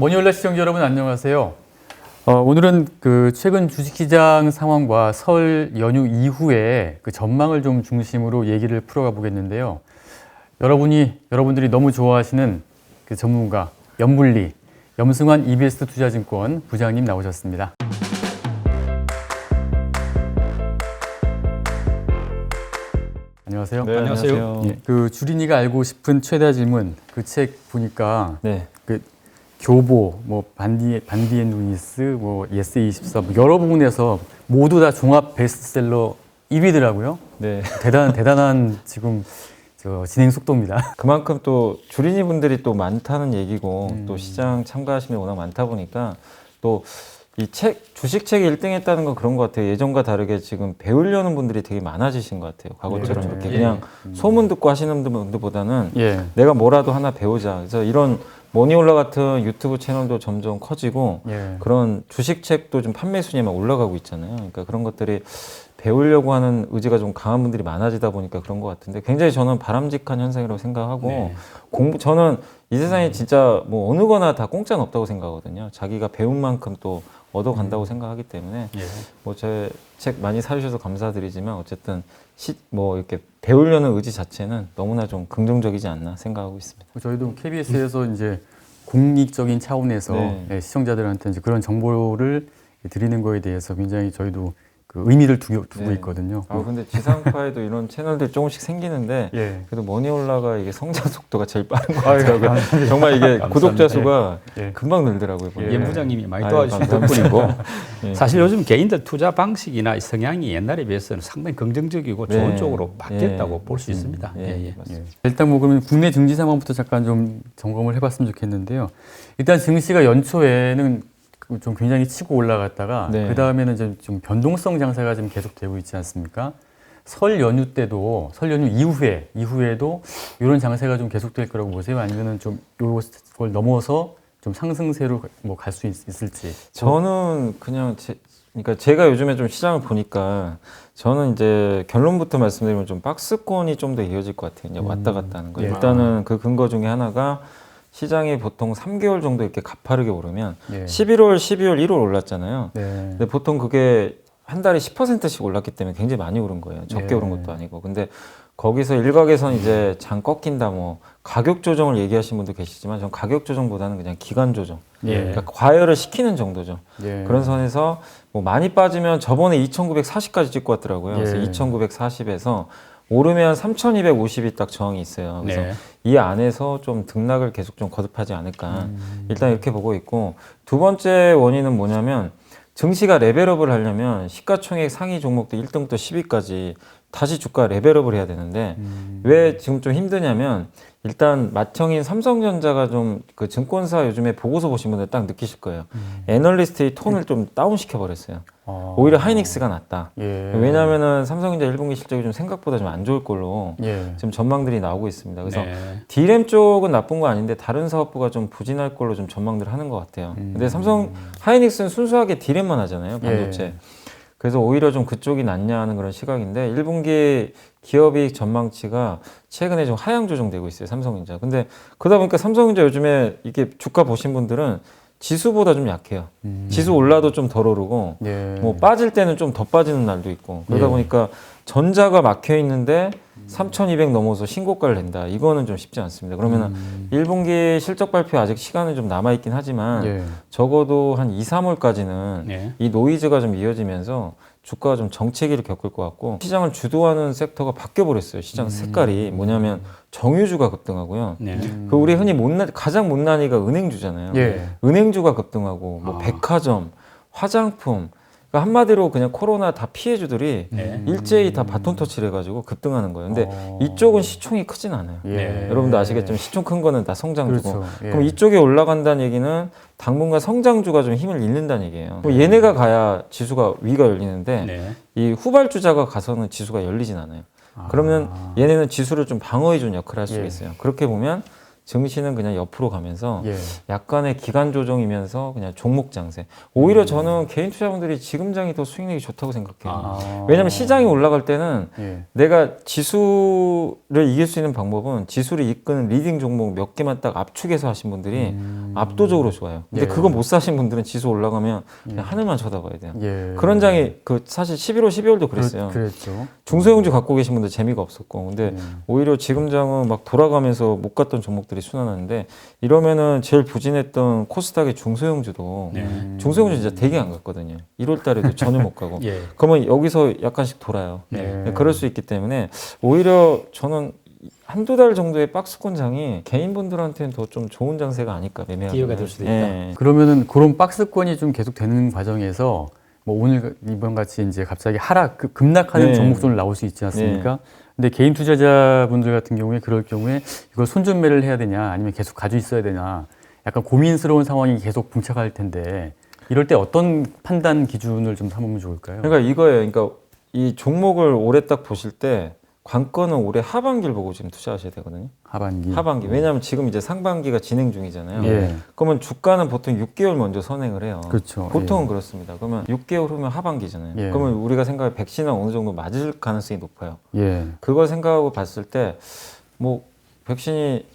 머니올라 시청자 여러분 안녕하세요. 어, 오늘은 그 최근 주식시장 상황과 설 연휴 이후에 그 전망을 좀 중심으로 얘기를 풀어가 보겠는데요. 여러분이 여러분들이 너무 좋아하시는 그 전문가 염물리 염승환 EBS 투자증권 부장님 나오셨습니다. 안녕하세요. 네, 안녕하세요. 예, 그 주린이가 알고 싶은 최대 질문 그 책 보니까 네. 그 교보, 뭐 반디 반디앤 루이스, 뭐 예스 24 뭐 여러 부분에서 모두 다 종합 베스트셀러 1위더라고요. 네. 대단 대단한 지금 저 진행 속도입니다. 그만큼 또 주린이 분들이 또 많다는 얘기고 음. 또 시장 참가하시는 게 워낙 많다 보니까 또 이 책, 주식책이 1등 했다는 건 그런 것 같아요. 예전과 다르게 지금 배우려는 분들이 되게 많아지신 것 같아요. 과거처럼 예, 이렇게 예. 그냥 소문 듣고 하시는 분들보다는 예. 내가 뭐라도 하나 배우자. 그래서 이런 머니올라 같은 유튜브 채널도 점점 커지고 예. 그런 주식책도 좀 판매 순위에 막 올라가고 있잖아요. 그러니까 그런 것들이 배우려고 하는 의지가 좀 강한 분들이 많아지다 보니까 그런 것 같은데 굉장히 저는 바람직한 현상이라고 생각하고 네. 공부 저는 이 세상에 진짜 뭐 어느 거나 다 공짜는 없다고 생각하거든요. 자기가 배운 만큼 또 얻어간다고 생각하기 때문에 예. 뭐제 책 많이 사주셔서 감사드리지만 어쨌든 시, 뭐 이렇게 배우려는 의지 자체는 너무나 좀 긍정적이지 않나 생각하고 있습니다. 저희도 KBS에서 이제 공익적인 차원에서 네. 예, 시청자들한테 이제 그런 정보를 드리는 거에 대해서 굉장히 저희도 그 의미를 두고, 두고 네. 있거든요. 아 근데 지상파에도 이런 채널들 조금씩 생기는데 예. 그래도 머니 올라가 이게 성장 속도가 제일 빠른 것 같아요. 정말 이게 구독자 수가 예. 금방 늘더라고요. 보니까. 연 부장님이 많이 도와주신. 덕분이고 예. 사실 요즘 개인들 투자 방식이나 성향이 옛날에 비해서는 상당히 긍정적이고 좋은 네. 쪽으로 바뀌었다고 예. 볼수 있습니다. 예, 예, 예. 예. 맞습니다. 일단 뭐 그러면 국내 증시 상황부터 잠깐 좀 점검을 해봤으면 좋겠는데요. 일단 증시가 연초에는 그 좀 굉장히 치고 올라갔다가 네. 그 다음에는 좀, 좀 변동성 장세가 좀 계속되고 있지 않습니까? 설 연휴 때도 설 연휴 이후에 이후에도 이런 장세가 좀 계속될 거라고 보세요? 아니면은 좀 요걸 넘어서 좀 상승세로 뭐 갈 수 있을지? 저는 그냥 제, 그러니까 제가 요즘에 좀 시장을 보니까 저는 이제 결론부터 말씀드리면 좀 박스권이 좀 더 이어질 것 같아요. 이제 왔다 갔다 하는 거. 예. 일단은 그 근거 중에 하나가 시장이 보통 3개월 정도 이렇게 가파르게 오르면 예. 11월, 12월, 1월 올랐잖아요. 네. 근데 보통 그게 한 달에 10%씩 올랐기 때문에 굉장히 많이 오른 거예요. 적게 예. 오른 것도 아니고. 근데 거기서 일각에서는 이제 장 꺾인다 뭐 가격 조정을 얘기하시는 분도 계시지만 전 가격 조정보다는 그냥 기간 조정. 예. 그러니까 과열을 시키는 정도죠. 예. 그런 선에서 뭐 많이 빠지면 저번에 2,940까지 찍고 왔더라고요. 그래서 예. 2,940에서 오르면 3,250이 딱 저항이 있어요. 그래서 네. 이 안에서 좀 등락을 계속 좀 거듭하지 않을까. 음. 일단 이렇게 보고 있고 두 번째 원인은 뭐냐면 증시가 레벨업을 하려면 시가총액 상위 종목들 1등부터 10위까지 다시 주가 레벨업을 해야 되는데 음. 왜 지금 좀 힘드냐면 일단 맏형인 삼성전자가 좀 그 증권사 요즘에 보고서 보신 분들 딱 느끼실 거예요. 음. 애널리스트의 톤을 좀 다운 시켜 버렸어요. 어. 오히려 하이닉스가 낫다. 예. 왜냐하면은 삼성전자 1분기 실적이 좀 생각보다 좀 안 좋을 걸로 예. 지금 전망들이 나오고 있습니다. 그래서 네. D램 쪽은 나쁜 거 아닌데 다른 사업부가 좀 부진할 걸로 좀 전망들을 하는 것 같아요. 음. 근데 삼성 하이닉스는 순수하게 D램만 하잖아요, 반도체. 예. 그래서 오히려 좀 그쪽이 낫냐 하는 그런 시각인데 1분기 기업이익 전망치가 최근에 좀 하향 조정되고 있어요, 삼성전자. 근데 그러다 보니까 삼성전자 요즘에 이게 주가 보신 분들은 지수보다 좀 약해요. 음. 지수 올라도 좀 덜 오르고 예. 뭐 빠질 때는 좀 더 빠지는 날도 있고 그러다 예. 보니까 전자가 막혀 있는데 3,200 넘어서 신고가를 낸다. 이거는 좀 쉽지 않습니다. 그러면은 음. 1분기 실적 발표 아직 시간은 좀 남아 있긴 하지만 예. 적어도 한 2, 3월까지는 네. 이 노이즈가 좀 이어지면서 주가가 좀 정체기를 겪을 것 같고 시장을 주도하는 섹터가 바뀌어 버렸어요. 시장 색깔이 뭐냐면 정유주가 급등하고요. 네. 그 우리 흔히 못나 가장 못난이가 은행주잖아요. 예. 은행주가 급등하고 뭐 아. 백화점, 화장품 그러니까 한마디로 그냥 코로나 다 피해주들이 네. 일제히 다 바톤 터치를 해가지고 급등하는 거예요. 근데 어. 이쪽은 시총이 크진 않아요. 예. 네. 여러분도 아시겠지만 시총 큰 거는 다 성장주고 그렇죠. 예. 그럼 이쪽에 올라간다는 얘기는 당분간 성장주가 좀 힘을 잃는다는 얘기예요. 그럼 얘네가 가야 지수가 위가 열리는데 네. 이 후발주자가 가서는 지수가 열리진 않아요. 그러면 얘네는 지수를 좀 방어해 주는 역할을 할 수가 예. 있어요. 그렇게 보면 증시는 그냥 옆으로 가면서 예. 약간의 기간 조정이면서 그냥 종목 장세. 음. 오히려 저는 개인 투자분들이 지금 장이 더 수익력이 좋다고 생각해요. 아. 왜냐하면 시장이 올라갈 때는 예. 내가 지수를 이길 수 있는 방법은 지수를 이끄는 리딩 종목 몇 개만 딱 압축해서 하신 분들이 음. 압도적으로 좋아요. 근데 예. 그거 못 사신 분들은 지수 올라가면 그냥 예. 하늘만 쳐다봐야 돼요. 예. 그런 장이 그 사실 11월, 12월도 그랬어요. 그, 그랬죠. 중소형주 갖고 계신 분들 재미가 없었고, 근데 음. 오히려 지금 장은 막 돌아가면서 못 갔던 종목들이 순환하는데 이러면은 제일 부진했던 코스닥의 중소형주도 네. 음. 중소형주 진짜 되게 안 갔거든요. 1월 달에도 전혀 못 가고. 예. 그러면 여기서 약간씩 돌아요. 네. 네, 그럴 수 있기 때문에 오히려 저는 한두 달 정도의 박스권 장이 개인분들한테는 더 좀 좋은 장세가 아닐까 매매하기 기회가 될 수도 있다. 예. 그러면은 그런 박스권이 좀 계속 되는 과정에서 뭐 오늘 이번 같이 이제 갑자기 하락 급- 급락하는 네. 종목들을 나올 수 있지 않습니까? 근데 개인 투자자분들 같은 경우에 그럴 경우에 이걸 손준매를 해야 되냐 아니면 계속 가지고 있어야 되냐 약간 고민스러운 상황이 계속 봉착할 텐데 이럴 때 어떤 판단 기준을 좀 삼으면 좋을까요? 그러니까 이거예요. 그러니까 이 종목을 올해 딱 보실 때 관건은 올해 하반기를 보고 지금 투자하셔야 되거든요. 하반기. 하반기. 왜냐하면 지금 이제 상반기가 진행 중이잖아요. 예. 그러면 주가는 보통 6개월 먼저 선행을 해요. 그렇죠. 보통은 예. 그렇습니다. 그러면 6개월 후면 하반기잖아요. 예. 그러면 우리가 생각해 백신은 어느 정도 맞을 가능성이 높아요. 예. 그걸 생각하고 봤을 때 뭐 백신이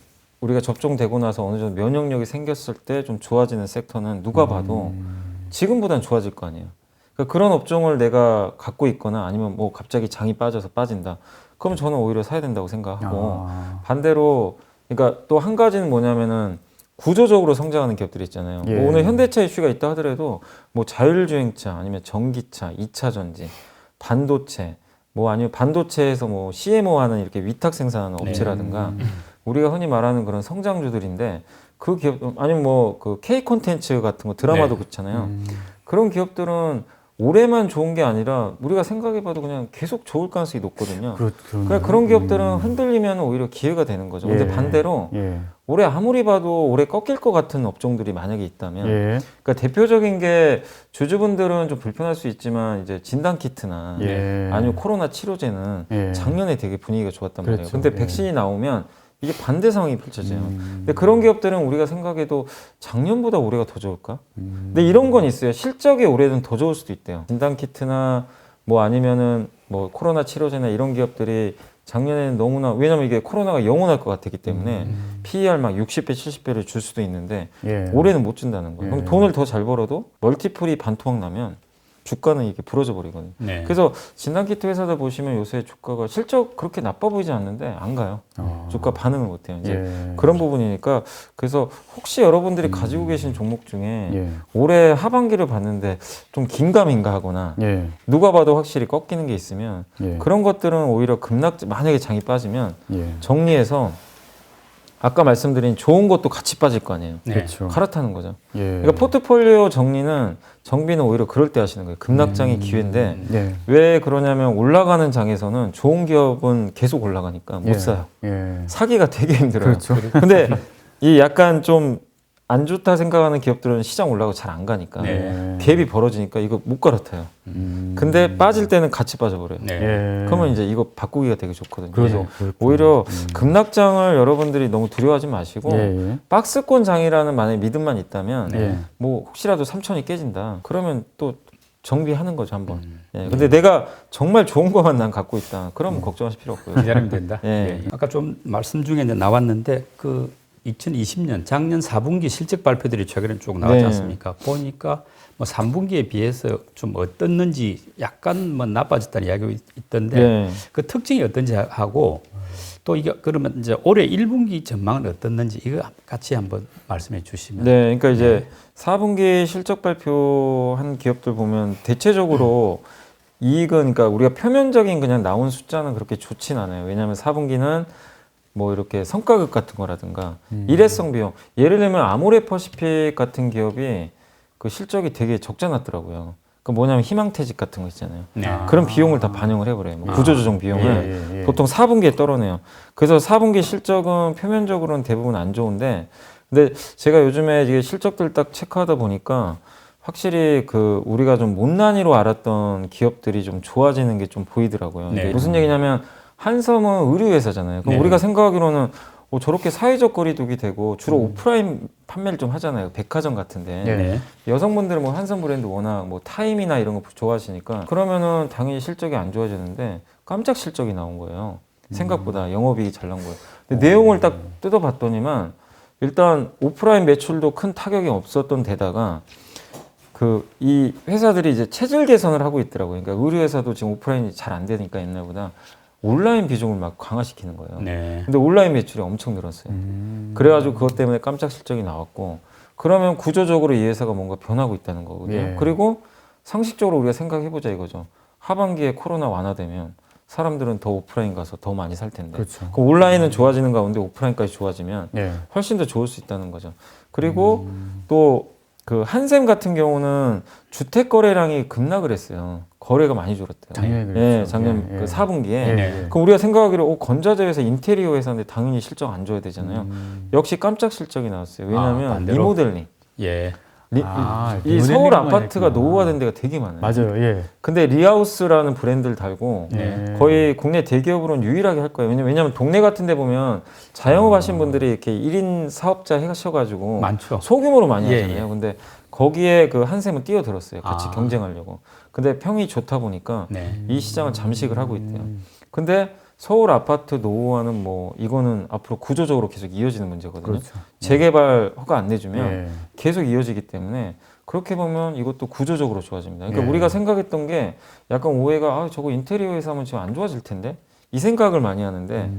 우리가 접종되고 나서 어느 정도 면역력이 생겼을 때 좀 좋아지는 섹터는 누가 봐도 음. 지금보단 좋아질 거 아니에요. 그러니까 그런 업종을 내가 갖고 있거나 아니면 뭐 갑자기 장이 빠져서 빠진다. 그러면 저는 오히려 사야 된다고 생각하고 아. 반대로 그러니까 또 한 가지는 뭐냐면은 구조적으로 성장하는 기업들이 있잖아요. 예. 뭐 오늘 현대차 이슈가 있다 하더라도 뭐 자율주행차 아니면 전기차, 2차 전지, 반도체 뭐 아니면 반도체에서 뭐 CMO 하는 이렇게 위탁 생산하는 네. 업체라든가 음. 우리가 흔히 말하는 그런 성장주들인데 그 기업 아니면 뭐 그 K 콘텐츠 같은 거 드라마도 네. 그렇잖아요. 음. 그런 기업들은 올해만 좋은 게 아니라 우리가 생각해봐도 그냥 계속 좋을 가능성이 높거든요. 그렇, 그러니까 그런 기업들은 흔들리면 오히려 기회가 되는 거죠. 근데 예. 반대로 예. 올해 아무리 봐도 올해 꺾일 것 같은 업종들이 만약에 있다면 예. 그러니까 대표적인 게 주주분들은 좀 불편할 수 있지만 이제 진단 키트나 예. 아니면 코로나 치료제는 예. 작년에 되게 분위기가 좋았단 말이에요. 그렇죠. 근데 예. 백신이 나오면 이게 반대 상황이 펼쳐져요. 음. 근데 그런 기업들은 우리가 생각해도 작년보다 올해가 더 좋을까? 음. 근데 이런 건 있어요. 실적이 올해는 더 좋을 수도 있대요. 진단 키트나 뭐 아니면은 뭐 코로나 치료제나 이런 기업들이 작년에는 너무나 왜냐면 이게 코로나가 영원할 것 같았기 때문에 음. PER 막 60배, 70배를 줄 수도 있는데 예. 올해는 못 준다는 거예요. 예. 그럼 돈을 더 잘 벌어도 멀티플이 반토막 나면 주가는 이게 부러져 버리거든요. 네. 그래서 진단키트 회사들 보시면 요새 주가가 실적 그렇게 나빠 보이지 않는데 안 가요. 어. 주가 반응을 못 해요. 이제 예. 그런 부분이니까 그래서 혹시 여러분들이 가지고 계신 종목 중에 예. 올해 하반기를 봤는데 좀 긴가민가 하거나 예. 누가 봐도 확실히 꺾이는 게 있으면 예. 그런 것들은 오히려 급락 만약에 장이 빠지면 예. 정리해서 아까 말씀드린 좋은 것도 같이 빠질 거 아니에요. 네. 그렇죠. 갈아타는 거죠. 예. 그러니까 포트폴리오 정리는 정비는 오히려 그럴 때 하시는 거예요. 급락장이 음. 기회인데 예. 왜 그러냐면 올라가는 장에서는 좋은 기업은 계속 올라가니까 못 예. 사요. 예. 사기가 되게 힘들어요. 그렇죠. 근데 이 약간 좀 안 좋다 생각하는 기업들은 시장 올라가고 잘 안 가니까 네. 갭이 벌어지니까 이거 못 갈아타요. 음. 근데 빠질 때는 같이 빠져버려요. 네. 예. 그러면 이제 이거 바꾸기가 되게 좋거든요. 그래서 오히려 급락장을 여러분들이 너무 두려워하지 마시고 예. 예. 박스권 장이라는 만약 믿음만 있다면 예. 뭐 혹시라도 3천이 깨진다. 그러면 또 정비하는 거죠 한번. 음. 예, 근데 내가 정말 좋은 것만 난 갖고 있다. 그러면 걱정하실 필요 없고요. 기다리면 된다. 예. 예. 아까 좀 말씀 중에 이제 나왔는데 그 2020년 작년 4분기 실적 발표들이 최근에 쭉 나왔지 네. 않습니까? 보니까 뭐 3분기에 비해서 좀 어떻는지 약간 뭐 나빠졌다는 이야기가 있- 있던데 예. 그 특징이 어떤지 하고 또 이게 그러면 이제 올해 1분기 전망은 어떻는지 이거 같이 한번 말씀해 주시면 네, 그러니까 이제 4분기 실적 발표한 기업들 보면 대체적으로 이익은 그러니까 우리가 표면적인 그냥 나온 숫자는 그렇게 좋진 않아요. 왜냐하면 4분기는 뭐 이렇게 성과급 같은 거라든가 일회성 비용 예를 들면 아모레퍼시픽 같은 기업이 그 실적이 되게 적자 났더라고요. 그 뭐냐면 희망퇴직 같은 거 있잖아요. 네. 그런 비용을 다 반영을 해버려요. 뭐 구조조정 비용을 예, 예, 예. 보통 4분기에 떨어내요. 그래서 4분기 실적은 표면적으로는 대부분 안 좋은데, 근데 제가 요즘에 이게 실적들 딱 체크하다 보니까 확실히 그 우리가 좀 못난이로 알았던 기업들이 좀 좋아지는 게 좀 보이더라고요. 네. 무슨 얘기냐면 한섬은 의류 회사잖아요. 그럼 네. 우리가 생각하기로는 어, 저렇게 사회적 거리두기 되고 주로 음. 오프라인 판매를 좀 하잖아요. 백화점 같은데. 네. 네. 여성분들은 뭐 한성 브랜드 워낙 뭐 타임이나 이런 거 좋아하시니까 그러면은 당연히 실적이 안 좋아지는데 깜짝 실적이 나온 거예요. 생각보다 영업이익이 잘 나온 거예요. 근데 내용을 딱 뜯어봤더니만 일단 오프라인 매출도 큰 타격이 없었던 데다가 그 이 회사들이 이제 체질 개선을 하고 있더라고요. 그러니까 의류 회사도 지금 오프라인이 잘 안 되니까 옛날보다 온라인 비중을 막 강화시키는 거예요. 네. 근데 온라인 매출이 엄청 늘었어요. 음. 그래가지고 그것 때문에 깜짝 실적이 나왔고 그러면 구조적으로 이 회사가 뭔가 변하고 있다는 거거든요. 예. 그리고 상식적으로 우리가 생각해보자 이거죠. 하반기에 코로나 완화되면 사람들은 더 오프라인 가서 더 많이 살 텐데. 그렇죠. 그 온라인은 좋아지는 가운데 오프라인까지 좋아지면 예. 훨씬 더 좋을 수 있다는 거죠. 그리고 또 그 한샘 같은 경우는 주택 거래량이 급락을 했어요. 거래가 많이 줄었대요. 작년에 그랬죠. 예, 작년 예, 예. 그 4분기에. 예, 예. 그럼 우리가 생각하기로 어, 건자재 회사 인테리어 회사인데 당연히 실적 안 줘야 되잖아요. 음. 역시 깜짝 실적이 나왔어요. 아, 왜냐하면 반대로? 리모델링. 예. 리- 아, 이 서울 아파트가 했구나. 노후화 된 데가 되게 많아요. 맞아요. 예. 근데 리하우스라는 브랜드를 달고 예. 거의 국내 대기업으로는 유일하게 할 거예요. 왜냐면, 왜냐면 동네 같은 데 보면 자영업 하신 분들이 이렇게 1인 사업자 하셔가지고 많죠. 소규모로 많이 예, 하잖아요. 근데 거기에 그 한샘은 뛰어들었어요. 같이 아. 경쟁하려고. 근데 평이 좋다 보니까 네. 이 시장을 잠식을 하고 있대요. 음. 근데 서울 아파트 노후화는 뭐 이거는 앞으로 구조적으로 계속 이어지는 문제거든요. 그렇죠. 재개발 허가 안 내주면 예. 계속 이어지기 때문에 그렇게 보면 이것도 구조적으로 좋아집니다. 그러니까 예. 우리가 생각했던 게 약간 오해가 아 저거 인테리어 회사면 지금 안 좋아질 텐데 이 생각을 많이 하는데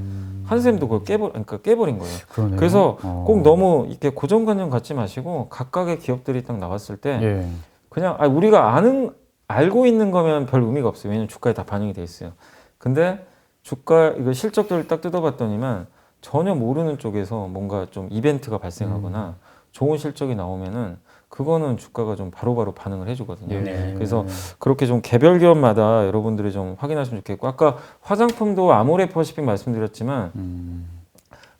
한샘도 그걸 깨버 그러니까 깨버린 거예요. 음. 그러네요. 그래서 어. 꼭 너무 이렇게 고정관념 갖지 마시고 각각의 기업들이 딱 나왔을 때 예. 그냥 아, 우리가 아는 알고 있는 거면 별 의미가 없어요. 왜냐면 주가에 다 반영이 돼 있어요. 근데 주가 이거 실적들을 딱 뜯어봤더니만 전혀 모르는 쪽에서 뭔가 좀 이벤트가 발생하거나 좋은 실적이 나오면은 그거는 주가가 좀 바로바로 반응을 해주거든요. 예. 네. 그래서 그렇게 좀 개별 기업마다 여러분들이 좀 확인하시면 좋겠고 아까 화장품도 아모레 퍼시픽 말씀드렸지만 음.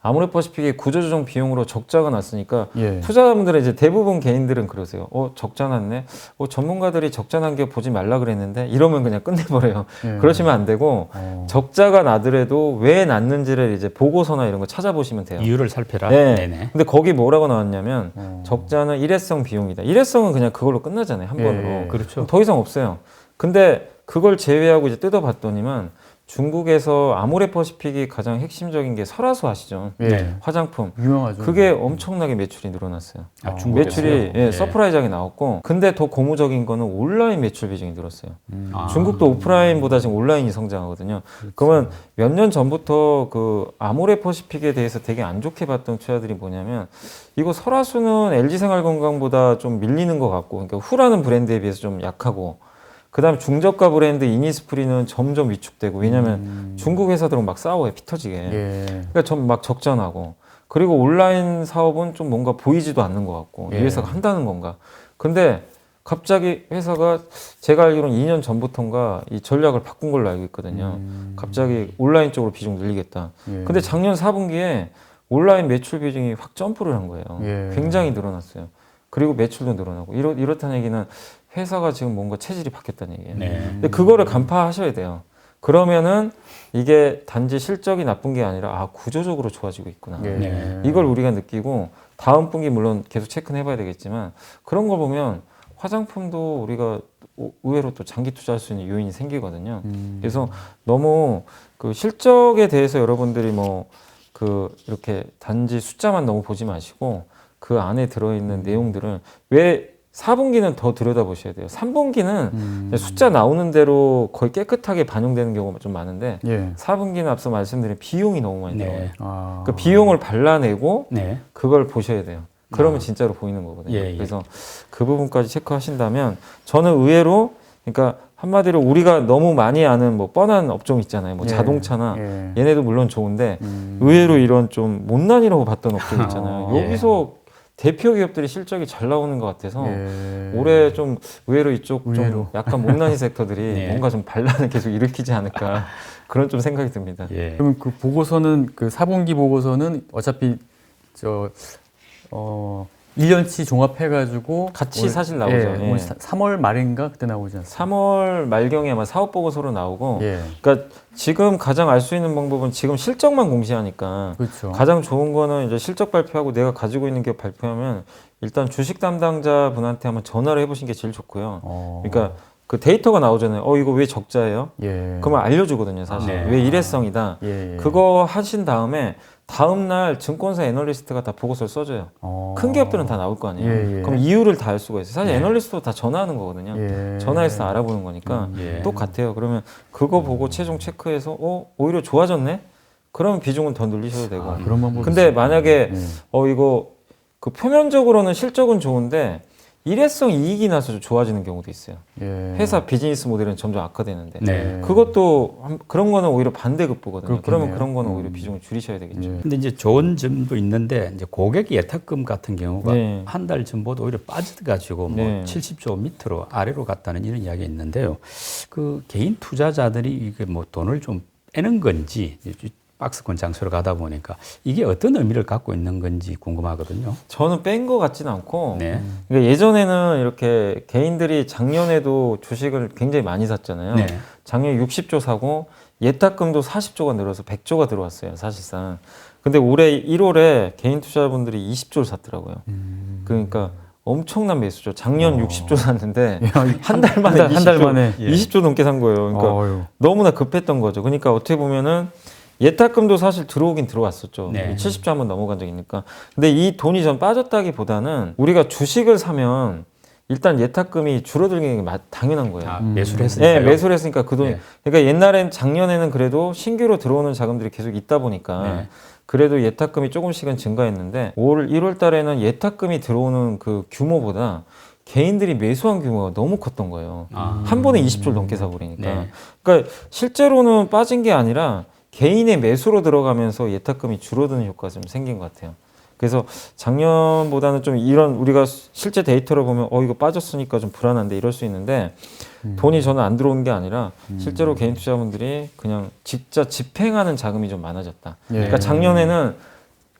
아모레퍼시픽이 구조조정 비용으로 적자가 났으니까 예. 투자자분들은 이제 대부분 개인들은 그러세요. 어 적자 났네. 어 전문가들이 적자 난 게 보지 말라 그랬는데 이러면 그냥 끝내버려요. 예. 그러시면 안 되고 어. 적자가 나더라도 왜 났는지를 이제 보고서나 이런 거 찾아보시면 돼요. 이유를 살펴라. 네. 네네. 근데 거기 뭐라고 나왔냐면 어. 적자는 일회성 비용이다. 일회성은 그냥 그걸로 끝나잖아요. 한 예, 번으로. 예. 그렇죠. 더 이상 없어요. 근데 그걸 제외하고 이제 뜯어봤더니만 중국에서 아모레퍼시픽이 가장 핵심적인 게 설화수 아시죠? 예. 네. 화장품. 유명하죠. 그게 엄청나게 매출이 늘어났어요. 아, 어. 중국에서요? 매출이 예, 네. 서프라이즈하게 나왔고 근데 더 고무적인 거는 온라인 매출 비중이 늘었어요. 음. 아. 중국도 오프라인보다 지금 온라인이 성장하거든요. 그러면 몇 년 전부터 그 아모레퍼시픽에 대해서 되게 안 좋게 봤던 투자들이 뭐냐면 이거 설화수는 LG생활건강보다 좀 밀리는 것 같고 그러니까 후라는 브랜드에 비해서 좀 약하고 그다음 중저가 브랜드 이니스프리는 점점 위축되고 왜냐면 음. 중국 회사들은 막 싸워요 피 터지게. 예. 그러니까 좀 막 적자나고 그리고 온라인 사업은 좀 뭔가 보이지도 않는 것 같고 예. 이 회사가 한다는 건가 근데 갑자기 회사가 제가 알기로는 2년 전부터인가 이 전략을 바꾼 걸로 알고 있거든요 음. 갑자기 온라인 쪽으로 비중 늘리겠다 예. 근데 작년 4분기에 온라인 매출 비중이 확 점프를 한 거예요 예. 굉장히 늘어났어요 그리고 매출도 늘어나고 이렇, 이렇다는 얘기는 회사가 지금 뭔가 체질이 바뀌었다는 얘기예요 네. 근데 그거를 간파하셔야 돼요. 그러면은 이게 단지 실적이 나쁜 게 아니라 아 구조적으로 좋아지고 있구나. 예. 네. 이걸 우리가 느끼고 다음 분기 물론 계속 체크는 해봐야 되겠지만 그런 걸 보면 화장품도 우리가 오- 의외로 또 장기 투자할 수 있는 요인이 생기거든요. 음. 그래서 너무 그 실적에 대해서 여러분들이 뭐 그 이렇게 단지 숫자만 너무 보지 마시고 그 안에 들어있는 내용들을 왜 4분기는 더 들여다보셔야 돼요. 3분기는 음. 숫자 나오는 대로 거의 깨끗하게 반영되는 경우가 좀 많은데 예. 4분기는 앞서 말씀드린 비용이 너무 많이. 네. 아. 그 비용을 발라내고 네. 그걸 보셔야 돼요. 그러면 아. 진짜로 보이는 거거든요. 예, 예. 그래서 그 부분까지 체크하신다면 저는 의외로 그러니까 한마디로 우리가 너무 많이 아는 뭐 뻔한 업종 있잖아요. 뭐 예. 자동차나 예. 얘네도 물론 좋은데 음. 의외로 이런 좀 못난이라고 봤던 업종 있잖아요. 어, 예. 여기서 대표 기업들이 실적이 잘 나오는 것 같아서 예. 올해 좀 의외로 이쪽 좀 의외로. 약간 못난이 섹터들이 네. 뭔가 좀 반란을 계속 일으키지 않을까 그런 좀 생각이 듭니다. 예. 그러면 그 보고서는 그 4분기 보고서는 어차피 저 어, 1년치 종합해가지고 같이 올- 사실 나오죠. 예, 예. 올 3월 말인가 그때 나오지 않습니까? 3월 말경에 아마 사업 보고서로 나오고 예, 그러니까 지금 가장 알 수 있는 방법은 지금 실적만 공시하니까 그렇죠. 가장 좋은 거는 이제 실적 발표하고 내가 가지고 있는 기업 발표하면 일단 주식 담당자 분한테 한번 전화를 해보신 게 제일 좋고요. 어, 그러니까 그 데이터가 나오잖아요. 어 이거 왜 적자예요? 예, 그러면 알려주거든요. 사실 네. 왜 일회성이다. 예, 예. 그거 하신 다음에 다음 날 증권사 애널리스트가 다 보고서를 써줘요. 어, 큰 기업들은 다 나올 거 아니에요. 예, 예. 그럼 이유를 다 알 수가 있어요. 사실 네. 애널리스트도 다 전화하는 거거든요. 예. 전화해서 알아보는 거니까 예. 똑같아요. 그러면 그거 보고 최종 체크해서 어 오히려 좋아졌네. 그러면 비중은 더 늘리셔도 되고. 아, 그런 방법이 근데 있어요. 만약에 예. 어 이거 그 표면적으로는 실적은 좋은데 일회성 이익이 나서 좀 좋아지는 경우도 있어요. 예. 회사 비즈니스 모델은 점점 악화되는데 네. 그것도 한- 그런 거는 오히려 반대급부거든요. 그러면 그렇겠네요. 그런 거는 음. 오히려 비중을 줄이셔야 되겠죠. 예. 근데 이제 좋은 점도 있는데 이제 고객 예탁금 같은 경우가 네. 한 달 전보다 오히려 빠져가지고 뭐 네. 70조 밑으로 아래로 갔다는 이런 이야기가 있는데요. 그 개인 투자자들이 이게 뭐 돈을 좀 빼는 건지 박스권 장소로 가다 보니까 이게 어떤 의미를 갖고 있는 건지 궁금하거든요. 저는 뺀거 같지는 않고 네. 그러니까 예전에는 이렇게 개인들이 작년에도 주식을 굉장히 많이 샀잖아요. 네. 작년에 60조 사고 예탁금도 40조가 늘어서 100조가 들어왔어요, 사실상. 근데 올해 1월에 개인 투자자분들이 20조를 샀더라고요. 음. 그러니까 엄청난 매수죠. 작년 어. 60조 샀는데 야, 한달 만에 한달 20조, 만에. 예. 20조 넘게 산 거예요. 그러니까 어휴. 너무나 급했던 거죠. 그러니까 어떻게 보면은 예탁금도 사실 들어오긴 들어왔었죠. 네. 70조 한번 넘어간 적이 있으니까. 근데 이 돈이 전 빠졌다기보다는 우리가 주식을 사면 일단 예탁금이 줄어들는 게 마- 당연한 거예요. 아, 음. 매수를 네. 매수를 했으니까 그 돈이. 네. 그러니까 옛날엔 작년에는 그래도 신규로 들어오는 자금들이 계속 있다 보니까 네. 그래도 예탁금이 조금씩은 증가했는데 올 1월 달에는 예탁금이 들어오는 그 규모보다 개인들이 매수한 규모가 너무 컸던 거예요. 아. 한 번에 20조를 넘게 사버리니까. 네. 그러니까 실제로는 빠진 게 아니라 개인의 매수로 들어가면서 예탁금이 줄어드는 효과가 좀 생긴 것 같아요. 그래서 작년보다는 좀 이런 우리가 실제 데이터를 보면 어 이거 빠졌으니까 좀 불안한데 이럴 수 있는데 돈이 저는 안 들어오는 게 아니라 실제로 개인 투자분들이 그냥 진짜 집행하는 자금이 좀 많아졌다. 예. 그러니까 작년에는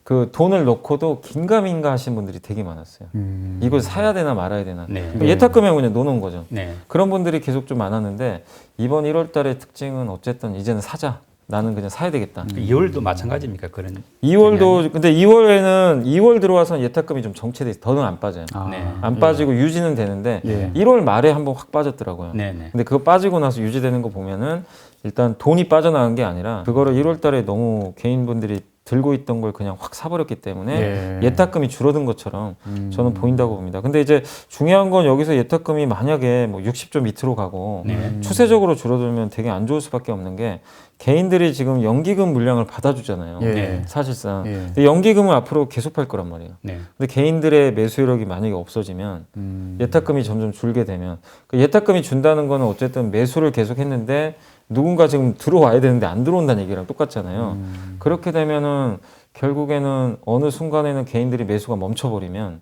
그 돈을 넣고도 긴가민가 하신 분들이 되게 많았어요. 음. 이걸 사야 되나 말아야 되나. 네. 그러니까 예탁금에 그냥 넣어놓은 거죠. 네. 그런 분들이 계속 좀 많았는데 이번 1월 달의 특징은 어쨌든 이제는 사자. 나는 그냥 사야 되겠다. 그 2월도 마찬가지입니까? 그런 2월도 근데 2월에는 2월 들어와서 예탁금이 좀 정체돼 있어. 더는 안 빠져요. 아, 네. 안 빠지고 유지는 되는데 예. 1월 말에 한번 확 빠졌더라고요. 네 네. 근데 그거 빠지고 나서 유지되는 거 보면은 일단 돈이 빠져나간 게 아니라 그거를 1월 달에 너무 개인분들이 들고 있던 걸 그냥 확 사버렸기 때문에 예. 예탁금이 줄어든 것처럼 음. 저는 보인다고 봅니다. 근데 이제 중요한 건 여기서 예탁금이 만약에 뭐 60조 밑으로 가고 네. 추세적으로 줄어들면 되게 안 좋을 수밖에 없는 게 개인들이 지금 연기금 물량을 받아주잖아요. 예. 네. 사실상. 예. 근데 연기금을 앞으로 계속 팔 거란 말이에요. 네. 근데 개인들의 매수력이 만약에 없어지면 음. 예탁금이 점점 줄게 되면 그 예탁금이 준다는 거는 어쨌든 매수를 계속 했는데 누군가 지금 들어와야 되는데 안 들어온다는 얘기랑 똑같잖아요. 음. 그렇게 되면은 결국에는 어느 순간에는 개인들이 매수가 멈춰버리면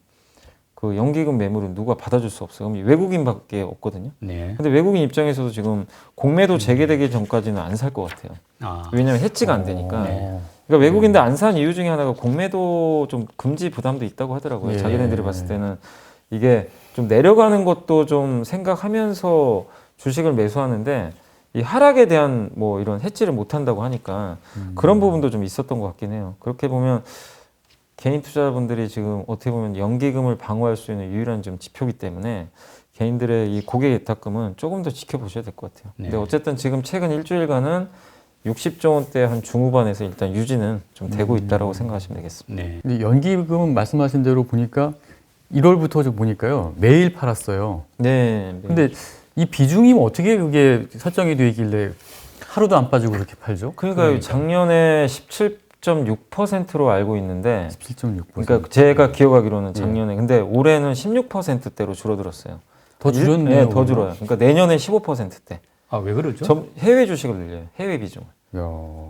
그 연기금 매물은 누가 받아줄 수 없어요. 그럼 외국인밖에 없거든요. 네. 근데 외국인 입장에서도 지금 공매도 재개되기 전까지는 안 살 것 같아요. 아. 왜냐하면 해지가 안 되니까. 어. 그러니까 외국인들 안 산 이유 중에 하나가 공매도 좀 금지 부담도 있다고 하더라고요. 예. 자기네들이 봤을 때는 이게 좀 내려가는 것도 좀 생각하면서 주식을 매수하는데 이 하락에 대한 뭐 이런 해지를 못 한다고 하니까 음. 그런 부분도 좀 있었던 것 같긴 해요. 그렇게 보면 개인 투자자분들이 지금 어떻게 보면 연기금을 방어할 수 있는 유일한 좀 지표기 때문에 개인들의 이 고객 예탁금은 조금 더 지켜보셔야 될 것 같아요. 근데 네. 어쨌든 지금 최근 일주일간은 60조 원대 한 중후반에서 일단 유지는 좀 되고 있다라고 생각하시면 되겠습니다. 네. 근데 연기금은 말씀하신 대로 보니까 1월부터 좀 보니까요 매일 팔았어요. 네. 네. 근데 이 비중이 뭐 어떻게 그게 설정이 돼 있길래 하루도 안 빠지고 그렇게 팔죠? 그러니까 작년에 17.6%로 알고 있는데 17.6%. 그러니까 제가 기억하기로는 작년에 근데 올해는 16%대로 줄어들었어요. 더 줄였네요. 네, 더 줄어요. 그러니까 내년에 15%대. 아, 왜 그러죠? 점- 해외 주식을 늘려요. 해외 비중. 야.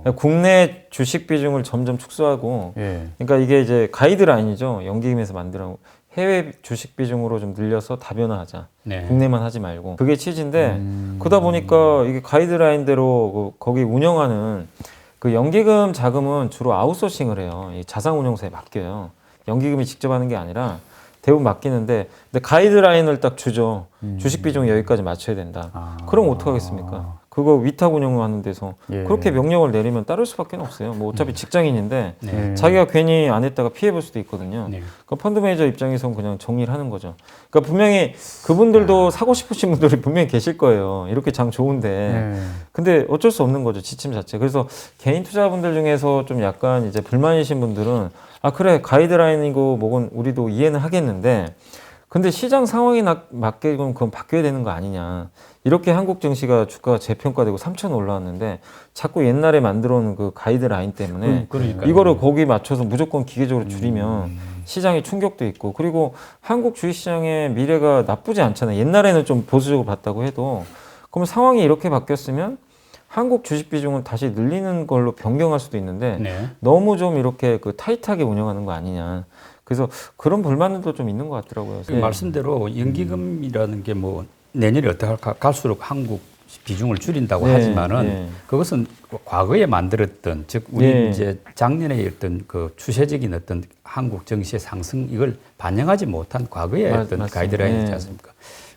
그러니까 국내 주식 비중을 점점 축소하고 예. 그러니까 이게 이제 가이드라인이죠. 연기금에서 만들어 해외 주식 비중으로 좀 늘려서 다변화하자. 네. 국내만 하지 말고 그게 취지인데 음. 그러다 보니까 이게 가이드라인대로 그 거기 운영하는 그 연기금 자금은 주로 아웃소싱을 해요. 이 자산운용사에 맡겨요. 연기금이 직접 하는 게 아니라 대부분 맡기는데 근데 가이드라인을 딱 주죠. 주식 비중 여기까지 맞춰야 된다. 아. 그럼 어떡하겠습니까? 그거 위탁 운영하는 데서 예. 그렇게 명령을 내리면 따를 수밖에 없어요. 뭐 어차피 직장인인데 네. 자기가 괜히 안 했다가 피해 볼 수도 있거든요. 네. 그 펀드 매니저 입장에선 그냥 정리를 하는 거죠. 그러니까 분명히 그분들도 사고 싶으신 분들이 분명히 계실 거예요. 이렇게 장 좋은데. 네. 근데 어쩔 수 없는 거죠. 지침 자체. 그래서 개인 투자분들 중에서 좀 약간 이제 불만이신 분들은 아, 그래. 가이드라인이고 뭐건 우리도 이해는 하겠는데 근데 시장 상황에 나- 맞게 그럼 그건 바뀌어야 되는 거 아니냐. 이렇게 한국 증시가 주가가 재평가되고 3천 올라왔는데 자꾸 옛날에 만들어 놓은 그 가이드라인 때문에 그러니까 이거를 거기 맞춰서 무조건 기계적으로 줄이면 시장에 충격도 있고 그리고 한국 주식시장의 미래가 나쁘지 않잖아요. 옛날에는 좀 보수적으로 봤다고 해도 그럼 상황이 이렇게 바뀌었으면 한국 주식 비중은 다시 늘리는 걸로 변경할 수도 있는데 네. 너무 좀 이렇게 그 타이트하게 운영하는 거 아니냐. 그래서 그런 불만도 좀 있는 것 같더라고요. 그 말씀대로 연기금이라는 게 뭐 내년에 어떻게 할까 갈수록 한국 비중을 줄인다고 네, 하지만은 네. 그것은 과거에 만들었던 즉 우리 네. 이제 작년에 어떤 그 추세적인 어떤 한국 증시의 상승 이걸 반영하지 못한 과거의 맞- 어떤. 가이드라인이지 네. 않습니까?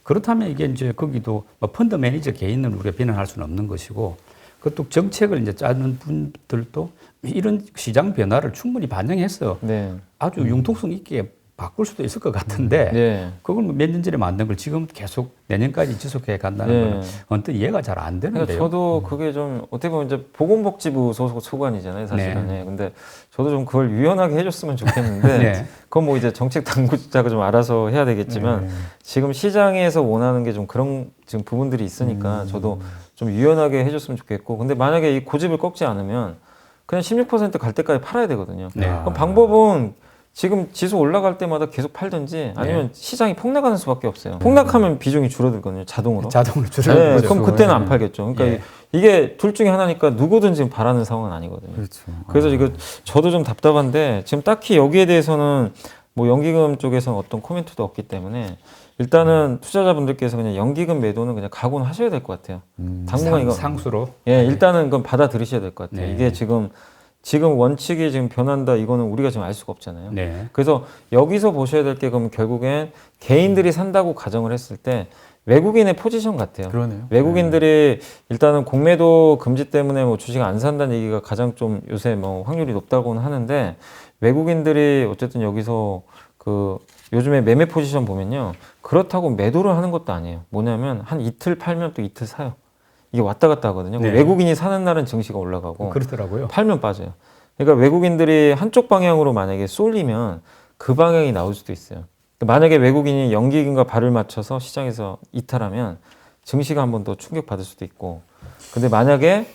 그렇다면 이게 이제 거기도 뭐 펀드 매니저 개인을 우리가 비난할 수는 없는 것이고 그것도 정책을 이제 짜는 분들도 이런 시장 변화를 충분히 반영해서 네. 아주 융통성 있게 바꿀 수도 있을 것 같은데 네. 그걸 뭐몇년 전에 만든 걸 지금 계속 내년까지 지속해 간다는 네. 거는 언뜻 이해가 잘안 그러니까 되는데요. 저도 그게 좀 어떻게 보면 이제 보건복지부 소속 소관이잖아요, 사실은. 네. 네. 근데 저도 좀 그걸 유연하게 해줬으면 좋겠는데 네. 그건 뭐 이제 정책 당국자가 좀 알아서 해야 되겠지만 네. 지금 시장에서 원하는 게 좀 그런 지금 부분들이 있으니까 저도 좀 유연하게 해줬으면 좋겠고 근데 만약에 이 고집을 꺾지 않으면 그냥 16%갈 때까지 팔아야 되거든요. 네. 그럼 방법은 지금 지수 올라갈 때마다 계속 팔든지 아니면 시장이 폭락하는 수밖에 없어요. 폭락하면 비중이 줄어들거든요, 자동으로. 자동으로 네, 줄여는 거죠. 그럼 그때는 안 팔겠죠. 그러니까 예. 이게 둘 중에 하나니까 누구든 지금 바라는 상황은 아니거든요. 그렇죠. 그래서 이거 저도 좀 답답한데 지금 딱히 여기에 대해서는 뭐 연기금 쪽에서는 어떤 코멘트도 없기 때문에 일단은 투자자분들께서 그냥 연기금 매도는 그냥 각오는 하셔야 될 것 같아요. 음. 당분간 이거 상, 수로 예 일단은 그건 받아들이셔야 될 것 같아요. 네. 이게 지금 지금 원칙이 지금 변한다 이거는 우리가 지금 알 수가 없잖아요. 네. 그래서 여기서 보셔야 될 게 그럼 결국엔 개인들이 산다고 가정을 했을 때 외국인의 포지션 같아요. 그러네요. 외국인들이 일단은 공매도 금지 때문에 뭐 주식 안 산다는 얘기가 가장 좀 요새 뭐 확률이 높다고는 하는데 외국인들이 어쨌든 여기서 그 요즘에 매매 포지션 보면요. 그렇다고 매도를 하는 것도 아니에요. 뭐냐면 한 이틀 팔면 또 이틀 사요. 이게 왔다 갔다 하거든요. 네. 외국인이 사는 날은 증시가 올라가고 그렇더라고요. 팔면 빠져요. 그러니까 외국인들이 한쪽 방향으로 만약에 쏠리면 그 방향이 나올 수도 있어요. 만약에 외국인이 연기금과 발을 맞춰서 시장에서 이탈하면 증시가 한 번 더 충격 받을 수도 있고. 근데 만약에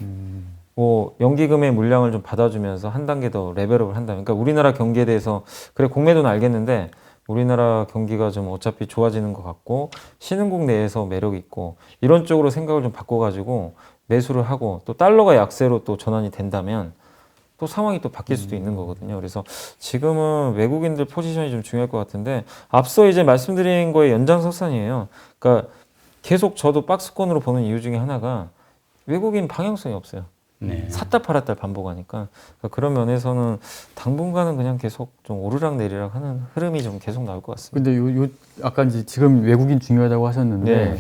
뭐 연기금의 물량을 좀 받아주면서 한 단계 더 레벨업을 한다면 그러니까 우리나라 경기에 대해서 그래 공매도는 알겠는데 우리나라 경기가 좀 어차피 좋아지는 것 같고 신흥국 내에서 매력 있고 이런 쪽으로 생각을 좀 바꿔가지고 매수를 하고 또 달러가 약세로 또 전환이 된다면 또 상황이 또 바뀔 수도 있는 거거든요. 그래서 지금은 외국인들 포지션이 좀 중요할 것 같은데 앞서 이제 말씀드린 거의 연장선상이에요. 그러니까 계속 저도 박스권으로 보는 이유 중에 하나가 외국인 방향성이 없어요. 네. 샀다 팔았다 반복하니까 그러니까 그런 면에서는 당분간은 그냥 계속 좀 오르락 내리락 하는 흐름이 좀 계속 나올 것 같습니다. 근데 요, 요 아까 이제 지금 외국인 중요하다고 하셨는데 네.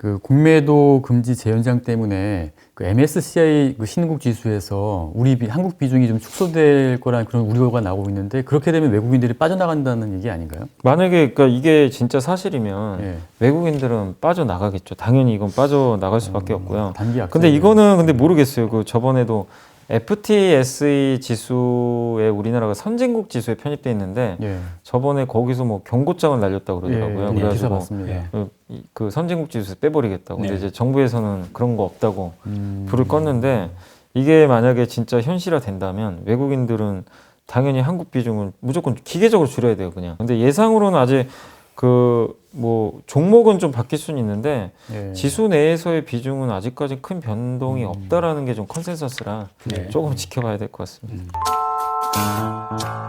그 공매도 금지 재연장 때문에 그 MSCI 그 신국 지수에서 우리 비, 한국 비중이 좀 축소될 거라는 그런 우려가 나오고 있는데 그렇게 되면 외국인들이 빠져나간다는 얘기 아닌가요? 만약에 그러니까 이게 진짜 사실이면 예. 외국인들은 빠져나가겠죠. 당연히 이건 빠져나갈 수밖에 없고요. 단기 약세. 근데 이거는 근데 모르겠어요. 그 저번에도 FTSE 지수에 우리나라가 선진국 지수에 편입돼 있는데 예. 저번에 거기서 뭐 경고장을 날렸다고 그러더라고요. 예, 예, 기사 그래가지고 봤습니다. 예. 그, 이- 그 선진국 지수에서 빼버리겠다고. 근데 네. 이제 정부에서는 그런 거 없다고 음. 불을 껐는데 이게 만약에 진짜 현실화 된다면 외국인들은 당연히 한국 비중을 무조건 기계적으로 줄여야 돼요, 그냥. 근데 예상으로는 아직 그 뭐 종목은 좀 바뀔 수는 있는데 예. 지수 내에서의 비중은 아직까지 큰 변동이 없다라는 게 좀 컨센서스라 네. 조금 지켜봐야 될 것 같습니다. 음.